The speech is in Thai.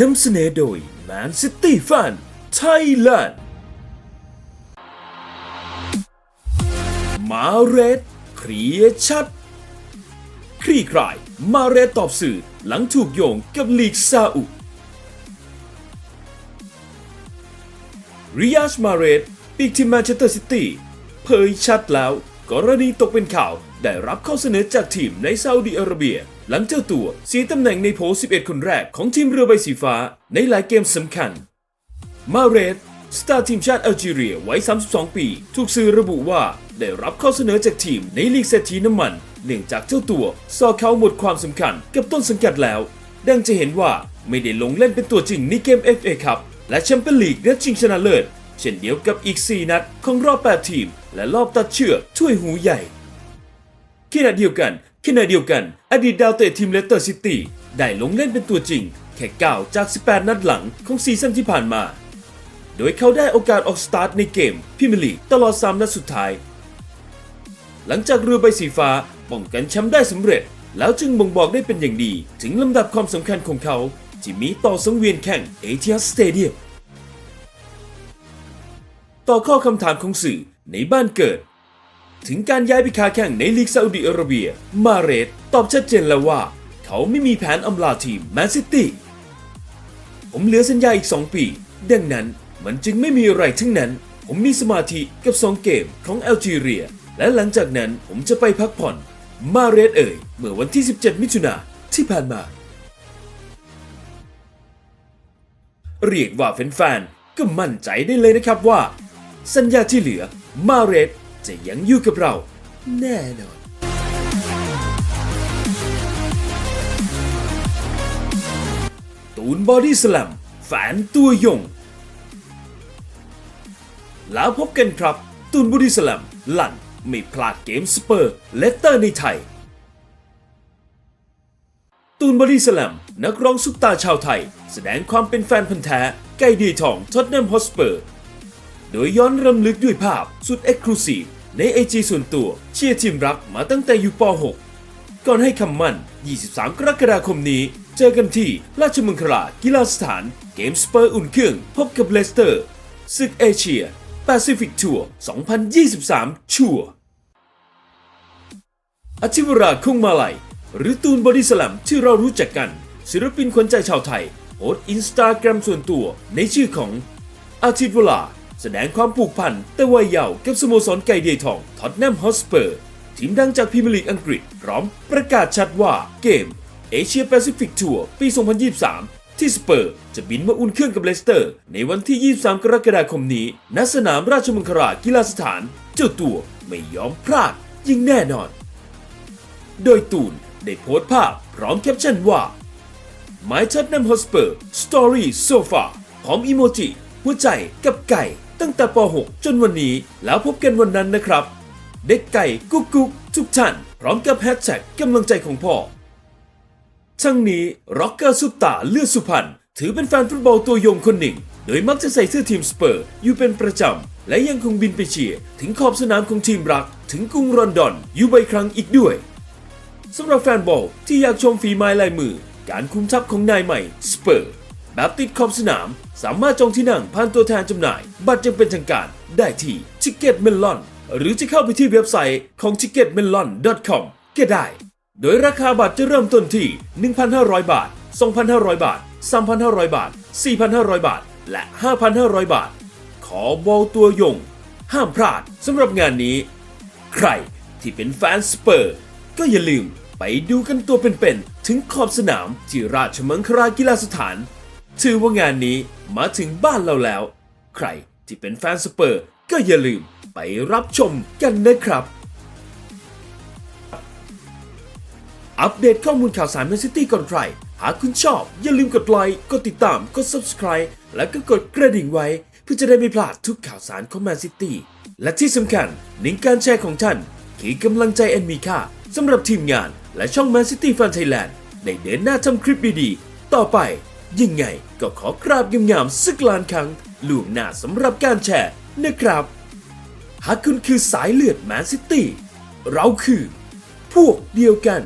นำเสนอโดย Man City Fan Thailand มาเรดเคลียชัด คลี่คลาย มาเรดตอบสื่อหลังถูกโยงกับลีกซาอุริยาชมาเรดปีกทีมแมนเชสเตอร์ซิตี้เผยชัดแล้ว กรณีตกเป็นข่าวได้รับข้อเสนอจากทีมในซาอุดิอาระเบีย หลังเจ้าตัวเสียตำแหน่งในโผ11 คนแรกของทีมเรือใบสีฟ้าในหลายเกมสำคัญ มาเรดสตาร์ทีมชาติแอลจีเรียวัย 32 ปี ถูกสื่อระบุว่าได้รับข้อเสนอจากทีมในลีกเศรษฐีน้ำมัน เนื่องจากเจ้าตัวซอเขาหมดความสำคัญกับต้นสังกัดแล้ว ดังจะเห็นว่าไม่ได้ลงเล่นเป็นตัวจริงในเกม FA ครับและแชมเปี้ยนลีกและชิงชนะเลิศ เช่นเดียวกับอีก 4 นัดของรอบ 8 ทีม และรอบตัดเชือกถ้วยหูใหญ่ ขณะเดียวกันขณะเดียวกัน อดีตดาวเตะทีมเลสเตอร์ซิตี้ได้ลงเล่นเป็นตัวจริง แค่9จาก 18 นัดหลังของซีซั่นที่ผ่านมา โดยเขาได้โอกาสออกสตาร์ทในเกมพรีเมียร์ลีตลอด 3 นัดสุดท้าย หลังจากเรือใบสีฟ้าป้องกันแชมป์ได้สำเร็จ แล้วจึงบ่งบอกได้เป็นอย่างดี ถึงลำดับความสำคัญของเขาที่มีต่อสังเวียนแข่งเอเทียสเตเดียมต่อข้อคำถามของสื่อในบ้านเกิด ถึงการย้ายไปค้าแข่งในลีกซาอุดิอาระเบีย มาเรตตอบชัดเจนแล้วว่า เขาไม่มีแผนอำลาทีมแมนซิตี้ผมเหลือสัญญาอีก 2 ปี ดังนั้นมันจึงไม่มีอะไรทั้งนั้น ผมมีสมาธิกับ 2 เกมของแอลจีเรีย และหลังจากนั้นผมจะไปพักผ่อน มาเรตเอ่ย เมื่อวันที่ 17 มิถุนาที่ผ่านมา เรียกว่าแฟนๆก็มั่นใจได้เลยนะครับว่า สัญญาที่เหลือมาเรต จะยังอยู่กับเราแน่นอนตูนบอดี้ส a ลมแฟนตัวยง แล้วพบกันครับ ตูนบอดี้ส a ลมหลันไม่พลาดเกมสเปอร์เลสเตอร์ในไทย ตูนบอดี้ส a ลมนักร้องซุปตาชาวไทย แสดงความเป็นแฟนพันธ์แท้ไก่ดีทองท็อตแนมฮอสเปอร์ โดยย้อนรำลึกด้วยภาพสุดเอ็กซ์คลูซีฟ ในไอจีส่วนตัวเชียร์ทีมรักมาตั้งแต่อยู่ป .6 ก่อนให้คำมั่น 23 กรกฎาคมนี้ เจอกันที่ราชมังคลากีฬาสถานเกมสเปอร์อุ่นเครื่อง พบกับเลสเตอร์ศึกเอเชียแปซิฟิกทัวร์ 2023 ชัวร์อธิวราคงมาลัย หรือตูนบอดี้สลัมที่เรารู้จักกัน ศิลปินขวัญใจชาวไทยโพสต์อินสตาแกรมส่วนตัวในชื่อของอาทิตย์เวลา แสดงความผูกพันแต่วัยเยาว์กับสโมสรไก่เดียทองท็อตแนมฮอสเปอร์ ทีมดังจากพรีเมียร์ลีกอังกฤษ พร้อมประกาศชัดว่าเกมเอเชียแปซิฟิกทัวร์ปี 2023 ที่สเปอร์จะบินมาอุ่นเครื่องกับเลสเตอร์ ในวันที่ 23 กรกฎาคมนี้ณสนามราชมังคลากีฬาสถาน เจ้าตัวไม่ยอมพลาดยิงแน่นอน โดยตูนได้โพสต์ภาพพร้อมแคปชั่นว่า My Tottenham Hotspur Story So Far พร้อมอีโมจิหัวใจกับไก่ ตั้งแต่ป .6 จนวันนี้แล้วพบกันวันนั้นนะครับ เด็กไก่กุ๊กกุ๊กทุกท่าน พร้อมกับแฮชแท็กกำลังใจของพ่อ ทั้งนี้ร็อกเกอร์ซุปตาเลือดสุพรรณถือเป็นแฟนฟุตบอลตัวยงคนหนึ่ง โดยมักจะใส่เสื้อทีมสเปอร์อยู่เป็นประจำ และยังคงบินไปเชียร์ถึงขอบสนามของทีมรัก ถึงกรุงลอนดอนอยู่ใบอยครั้งอีกด้วยสำหรับแฟนบอลที่อยากชมฝีไม้ลายมือ การคุมทัพของนายใหม่สเปอร์ แบบติดขอบสนาม สามารถจองที่นั่งผ่านตัวแทนจำหน่าย บัตรยังเป็นทางการได้ที่ Ticket Melon หรือจะเข้าไปที่เว็บไซต์ของ ticketmelon.com ก็ได้ โดยราคาบัตรจะเริ่มต้นที่ 1,500 บาท 2,500 บาท 3,500 บาท 4,500 บาท และ 5,500 บาท ขอบอลตัวยง ห้ามพลาดสำหรับงานนี้ ใครที่เป็นแฟนสเปอร์ ก็อย่าลืมไปดูกันตัวเป็นๆถึงขอบสนามที่ราชมังคลากีฬาสถาน ถือว่างานนี้มาถึงบ้านเราแล้ว ใครที่เป็นแฟนสเปอร์ก็อย่าลืมไปรับชมกันนะครับ อัปเดตข้อมูลข่าวสารแมนซิตี้ก่อนใคร หากคุณชอบ อย่าลืมกดไลค์ กดติดตาม กด subscribe และก็กดกระดิ่งไว้ เพื่อจะได้ไม่พลาดทุกข่าวสารของแมนซิตี้และที่สำคัญลิงก์การแชร์ของท่านคือกำลังใจอันมีค่าสำหรับทีมงานและช่อง Man City Fan Thailand ในเดินหน้าทำคลิปดีๆ ต่อไป ยังไงก็ขอกราบงามๆสักล้านครั้งล่วงหน้าสำหรับการแชร์นะครับ หากคุณคือสายเลือดแมนซิตี้เราคือ พวกเดียวกัน